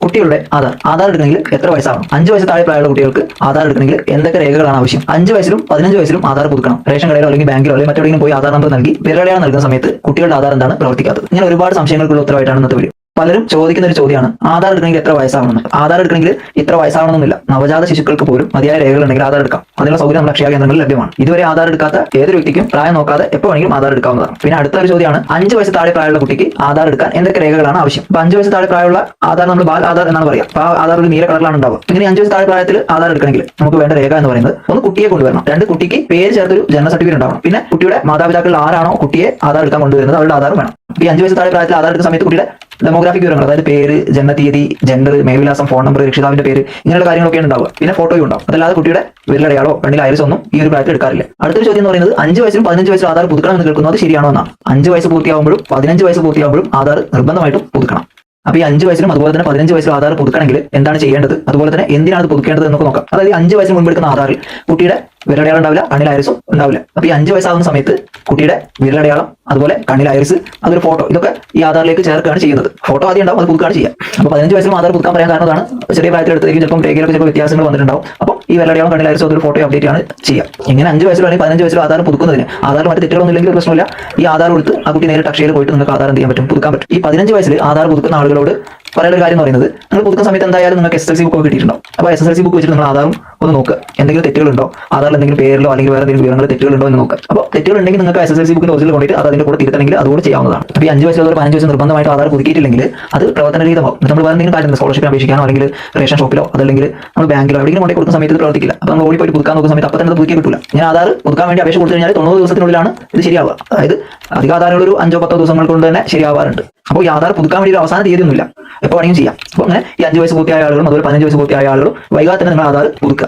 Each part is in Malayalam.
കുട്ടികളുടെ ആധാർ ആധാർ എടുക്കണമെങ്കിൽ എത്ര വയസ്സാവണം? അഞ്ച് വയസ്സ് താഴെ പ്രായമുള്ള കുട്ടികൾക്ക് ആധാർ എടുക്കണമെങ്കിൽ എന്തൊക്കെ രേഖകളാണ് ആവശ്യം? അഞ്ച് വയസ്സിലും പതിനഞ്ച് വയസ്സിലും ആധാർ പുതുക്കണം. റേഷൻ കടയിലോ അല്ലെങ്കിൽ ബാങ്കിലോ അല്ലെങ്കിൽ മറ്റെവിടെയെങ്കിലും പോയി ആധാർ നമ്പർ നൽകി വിരലടയാളം നൽകുന്ന സമയത്ത് കുട്ടികളുടെ ആധാർ എന്താണ് പ്രവർത്തിക്കാത്തത്? ഇങ്ങനെ ഒരുപാട് സംശയങ്ങൾക്കുള്ള ഉത്തരവായിട്ടാണ് ഇന്നത്തെ വീഡിയോ. പലരും ചോദിക്കുന്ന ഒരു ചോദ്യമാണ് ആധാർ എടുക്കണമെങ്കിൽ എത്ര വയസ്സാവണം ആധാർ എടുക്കണമെങ്കിൽ ഇത്ര വയസ്സാവണമെന്നില്ല നവജാത ശിശുക്കൾക്ക് പോലും മതിയായ രേഖകൾ ഉണ്ടെങ്കിൽ ആധാർ എടുക്കാം. അതിനുള്ള സൗകര്യം നമ്മുടെ അക്ഷയ കേന്ദ്രങ്ങളിൽ ലഭ്യമാണ്. ഇതുവരെ ആധാർ എടുക്കാത്ത ഏതൊരു വ്യക്തിക്കും പ്രായം നോക്കാതെ എപ്പോൾ വേണമെങ്കിലും ആധാർ എടുക്കാവുന്നതാണ്. പിന്നെ അടുത്ത ഒരു ചോദ്യമാണ് അഞ്ച് വയസ്സ് താഴെ പ്രായമുള്ള കുട്ടിക്ക് ആധാർ എടുക്കാൻ എന്തൊക്കെ രേഖകളാണ് ആവശ്യം? അപ്പൊ അഞ്ച് വയസ്സ് താഴെ പ്രായമുള്ള ആധാർ നമ്മൾ ബാൽ ആധാർ എന്നാണ് അപ്പൊ ആ ആധാർ ഒരു നീല കളറിലാണ് ഉണ്ടാവുക. ഇങ്ങനെ അഞ്ച് വയസ്സ് താഴെ പ്രായത്തിൽ ആധാർ എടുക്കണമെങ്കിൽ നമുക്ക് വേണ്ട രേഖ എന്ന് പറയുന്നത് ഒന്ന് കുട്ടിയെ കൊണ്ടുവരണം. രണ്ട് കുട്ടിക്ക് പേര് ചേർത്തൊരു ജനന സർട്ടിഫിക്കറ്റ് ഉണ്ടാവണം. പിന്നെ കുട്ടിയുടെ മാതാപിതാക്കൾ ആരാണോ കുട്ടിയെ ആധാർ എടുക്കാൻ കൊണ്ടുവരുന്നത് അവരുടെ ആധാർ വേണം. ഈ അഞ്ച് വയസ്സ് താഴെ പ്രായത്തിൽ ആധാർ എടുക്കുന്ന സമയത്ത് കുട്ടിയുടെ ഡെമോഗ്രാഫിക് വിവരങ്ങൾ അതായത് പേര് ജന്മതീയതി ജെൻഡർ മേൽവിലാസം ഫോൺ നമ്പർ രക്ഷിതാവിന്റെ പേര് ഇങ്ങനെയുള്ള കാര്യങ്ങളൊക്കെയാണ് ഉണ്ടാവുക. പിന്നെ ഫോട്ടോയും ഉണ്ടാവും. അതല്ലാതെ കുട്ടിയുടെ വിരലടയാളോ കണ്ണിൽ ഐറിസ് ഒന്നും ഈ ഒരു പ്രായത്തിൽ എടുക്കാറില്ല. അടുത്തൊരു ചോദ്യം എന്ന് പറയുന്നത് അഞ്ച് വയസ്സിലും പതിനഞ്ച് വയസ്സിലും ആധാർ പുതുക്കണം എന്ന് കേൾക്കുന്നത് ശരിയാണോ എന്നാണ്. അഞ്ച് വയസ്സ് പൂർത്തിയാകുമ്പോഴും പതിനഞ്ച് വയസ്സ് പൂർത്തിയാകുമ്പോഴും ആധാർ നിർബന്ധമായിട്ടും പുതുക്കണം. അപ്പൊ ഈ അഞ്ച് വയസ്സിലും അതുപോലെ തന്നെ പതിനഞ്ച് വയസ്സിലും ആധാർ പുതുക്കണമെങ്കിൽ എന്താണ് ചെയ്യേണ്ടത്? അതുപോലെ തന്നെ എന്തിനാണ് പുതുക്കേണ്ടത് എന്നൊക്കെ നോക്കാം. അതായത് അഞ്ച് വയസ്സിന് മുമ്പ് എടുക്കുന്ന ആധാറിൽ കുട്ടിയുടെ വിരലടയാളം ഉണ്ടാവില്ല കണ്ണിൽ ഐറിസും ഉണ്ടാവില്ല. അപ്പൊ ഈ അഞ്ച് വയസ്സാകുന്ന സമയത്ത് കുട്ടിയുടെ വിരലടയാളം അതുപോലെ കണ്ണിൽ ഐറിസ് അതൊരു ഫോട്ടോ ഇതൊക്കെ ഈ ആധാറിലേക്ക് ചേർക്കുകയാണ് ചെയ്യുന്നത്. ഫോട്ടോ ആദ്യം ഉണ്ടാവും അത് പുതുക്കുകയാണ് ചെയ്യുക അപ്പൊ പതിനഞ്ച് വയസ്സിലും ആധാർ പുതുക്കാൻ പറയാൻ കാരണം അതാണ് ചെറിയ പ്രായത്തിൽ എടുത്തേക്കും ചിലപ്പോൾ രേഖയിലൊക്കെ ചിലപ്പോൾ വ്യത്യാസങ്ങൾ വന്നിട്ടുണ്ടാവും. അപ്പോൾ ഈ വിരലടയാളം കണ്ണിൽ ഐറിസ് അതൊരു ഫോട്ടോ അപ്ഡേറ്റ് ആണ് ചെയ്യുക ഇങ്ങനെ അഞ്ച് വയസ്സിൽ അല്ലെങ്കിൽ പതിനഞ്ച് വയസ്സിൽ ആധാർ പുതുക്കുന്നതിന്. ആധാർ മറ്റ് തെറ്റുകളൊന്നും ഇല്ലെങ്കിൽ പ്രശ്നമില്ല ഈ ആധാർ കൊടുത്ത് ആ കുട്ടി നേരിട്ട് അക്ഷയയിൽ പോയിട്ട് നിങ്ങൾക്ക് ആധാർ എന്ത് ചെയ്യാൻ പറ്റും? പുതുക്കാൻ പറ്റും. ഈ പതിനഞ്ച് വയസ്സിൽ ആധാർ പുതുക്കുന്ന ആളുകളോട് പറയുന്ന ഒരു കാര്യം എന്ന് പറയുന്നത് നിങ്ങൾ പുതുക്കുന്ന സമയത്ത് എന്തായാലും നിങ്ങൾക്ക് എസ് എൽ സി ബുക്ക് കിട്ടിയിട്ടുണ്ടാവും. അപ്പോൾ S S L C book വെച്ചിട്ട് നിങ്ങൾ ആധാറും ഒന്ന് നോക്കുക എന്തെങ്കിലും തെറ്റുകളുണ്ടോ? ആധാറിൽ എന്തെങ്കിലും പേരിലോ അല്ലെങ്കിൽ വേറെ എന്തെങ്കിലും വിവരങ്ങൾ തെറ്റുകളുണ്ടോ എന്ന് നോക്കുക അപ്പോൾ തെറ്റുകളുണ്ടെങ്കിൽ നിങ്ങൾക്ക് എസ് എസ് എൽ സി ബുക്കിന്റെ ഒറിജിനൽ കൊണ്ടിട്ട് അത് അതിന്റെ കൂടെ തിരുത്തണമെങ്കിൽ അതുകൊണ്ട് ചെയ്യാവുന്നതാണ്. അപ്പോൾ അഞ്ച് വയസ്സ് മുതൽ പതിനഞ്ച് വയസ്സ് നിർബന്ധമായിട്ട് ആധാർ പുതുക്കിയിട്ടില്ലെങ്കിൽ അത് പ്രവർത്തനരഹിതമാവും നമ്മൾ വേറെ എന്തെങ്കിലും കാര്യം സ്കോളർഷിപ്പ് അപേക്ഷിക്കാനോ അല്ലെങ്കിൽ റേഷൻ ഷോപ്പിലോ അതല്ലെങ്കിൽ നമ്മൾ ബാങ്കിലോ എവിടെയെങ്കിലും കൊണ്ടേ കൊടുക്കുന്ന സമയത്ത് പ്രവർത്തിക്കില്ല. അപ്പോൾ നമ്മൾ ഓടിപ്പോയി പുതുക്കാൻ നോക്കുന്ന സമയത്ത് അപ്പോൾ തന്നെ പുതുക്കി കിട്ടില്ല ഞാൻ ആധാർ പുതുക്കാൻ വേണ്ടി അപേക്ഷ കൊടുത്തു കഴിഞ്ഞാൽ തൊണ്ണൂറ് ദിവസത്തിനുള്ളിലാണ് ഇത് ശരിയാവുക. അതായത് അധിക ആധാരങ്ങൾ ഒരു അഞ്ചോ പത്തോ ദിവസങ്ങൾ കൊണ്ട് തന്നെ ശരിയാവാറുണ്ട്. അപ്പോൾ ഈ ആധാർ പുതുക്കാൻ വേണ്ടി ഒരു അവസാന തീയതി ഒന്നുമില്ല എപ്പോൾ വേണമെങ്കിലും ചെയ്യാം. അപ്പോൾ അങ്ങനെ ഈ അഞ്ച് വയസ്സ് പൂർത്തിയായ ആളുകളും അതുപോലെ പതിനഞ്ച് വയസ്സ് പൂർത്തിയായ ആളുകളും വൈകാതെ തന്നെ നിങ്ങൾ ആധാർ പുതുക്കുക.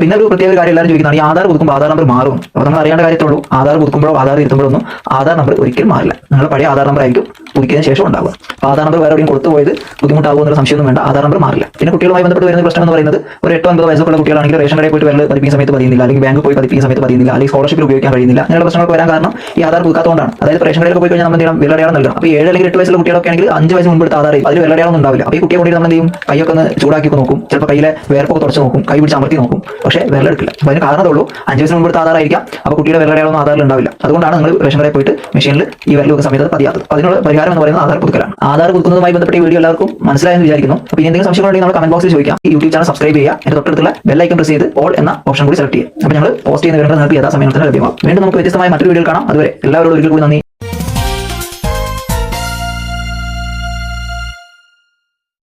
പിന്നെ ഒരു പ്രത്യേക കാര്യം എല്ലാവരും ചോദിക്കുന്നതാണ് ഈ ആധാർ പുതുക്കുമ്പോൾ ആധാർ നമ്പർ മാറും. അപ്പോൾ നമ്മൾ അറിയേണ്ട കാര്യത്തുള്ളൂ ആധാർ പുതുക്കുമ്പോഴോ ആധാർ ഇരുത്തുമ്പോഴോ ഒന്നും ആധാർ നമ്പർ ഒരിക്കലും മാറില്ല. നിങ്ങൾ പഴയ ആധാർ നമ്പർ ആയിരിക്കും. പുതുക്കിയതിന് ശേഷം ഉണ്ടാവുക. അപ്പോൾ ആധാർ നമ്പർ വേറെ എവിടെയും കൊടുത്തു പോയത് ബുദ്ധിമുട്ടാകുമോ എന്നൊരു സംശയമൊന്നും വേണ്ട. ആധാർ നമ്പർ മാറില്ല. പിന്നെ കുട്ടികളുമായി ബന്ധപ്പെട്ട് വരുന്ന പ്രശ്നം എന്ന് പറയുന്നത് ഒരു എട്ടോ ഒൻപത് വയസ്സുള്ള കുട്ടികളാണെങ്കിൽ റേഷൻ കടയിൽ പോയിട്ട് വെള്ളം പതിപ്പിക്കുന്ന സമയത്ത് പതിയുന്നില്ല. അല്ലെങ്കിൽ ബാങ്ക് പോയി പതിപ്പിക്കുന്ന സമയത്ത് പതിയുന്നില്ല. അല്ലെങ്കിൽ സ്കോളർഷിപ്പിൽ ഉപയോഗിക്കാൻ കഴിയുന്നില്ല. അങ്ങനെയുള്ള പ്രശ്നങ്ങൾ വരാൻ കാരണം ഈ ആധാർ പുതുക്കാത്തതുകൊണ്ടാണ്. അതായത് റേഷൻ കടയിൽ പോയി കഴിഞ്ഞാൽ നമ്മൾ എന്തെങ്കിലും ചെയ്യണം? വിരലടയാളം നൽകണം. അപ്പോൾ ഏഴ് അല്ലെങ്കിൽ എട്ട് വയസ്സുള്ള കുട്ടികളൊക്കെ ആണെങ്കിൽ അഞ്ച് വയസ്സ് മുമ്പ് എടുത്ത് ആധാർ അതിൽ വിലയാളം ഉണ്ടാവില്ല. അപ്പോൾ ഈ കുട്ടിയെ കൊണ്ടിട്ട് നമ്മൾ എന്ത് ചെയ്യും? കൈയൊക്കെ ഒന്ന് ചൂടാക്കി നോക്കും. ചിലപ്പോൾ കയ്യിലെ വേർപ്പൊക്കെ തുടച്ച് നോക്കും. കൈ പിടിച്ച് അമർത്തി നോക്കും. പക്ഷേ വിരലെടുക്കില്ല അപ്പോൾ അതിന് കാരണം ഉള്ളൂ. അഞ്ച് വയസ്സിന് എടുത്ത ആധാറായിരിക്കാം അപ്പോൾ കുട്ടിയുടെ വിരലടയാളം ആധാറിൽ ഉണ്ടാവില്ല. അതുകൊണ്ടാണ് നിങ്ങൾ റേഷൻ കടയിൽ പോയിട്ട് മെഷീനിൽ ഈ വിലയൊക്കെ സമയത്ത് പതിയാത്തത്. അതിനുള്ള പരിഹാരം എന്ന് പറയുന്നത് ആധാർ പുതുക്കലാണ്. ആധാർ പുതുക്കുന്നതുമായി ബന്ധപ്പെട്ട വീഡിയോ എല്ലാവർക്കും മനസ്സിലായെന്ന് വിചാരിക്കുന്നു. അപ്പോൾ ഇനി എന്തെങ്കിലും സംശയങ്ങളുണ്ടെങ്കിൽ നമ്മൾ കമന്റ് ബോക്സിൽ ചോദിക്കാം. ഈ യൂട്യൂബ് ചാനൽ സബ്സ്ക്രൈബ് ചെയ്യുക. എന്റെ തൊട്ടടുത്തുള്ള ബെല്ലൈക്കൺ പ്രസ് ചെയ്ത് ഓൾ എന്ന ഓപ്ഷൻ കൂടി സെലക്ട് ചെയ്യുക. അപ്പോൾ ഞങ്ങൾ പോസ്റ്റ് ചെയ്യുന്ന വിവരങ്ങൾ നിങ്ങൾക്ക് യഥാസമയം തന്നെ ലഭ്യമാകും. വീണ്ടും നമുക്ക് വ്യത്യസ്തമായ മറ്റൊരു വീഡിയോ കാണാം. അതുവരെ എല്ലാവരോടും ഒരിക്കൽ കൂടി നന്ദി.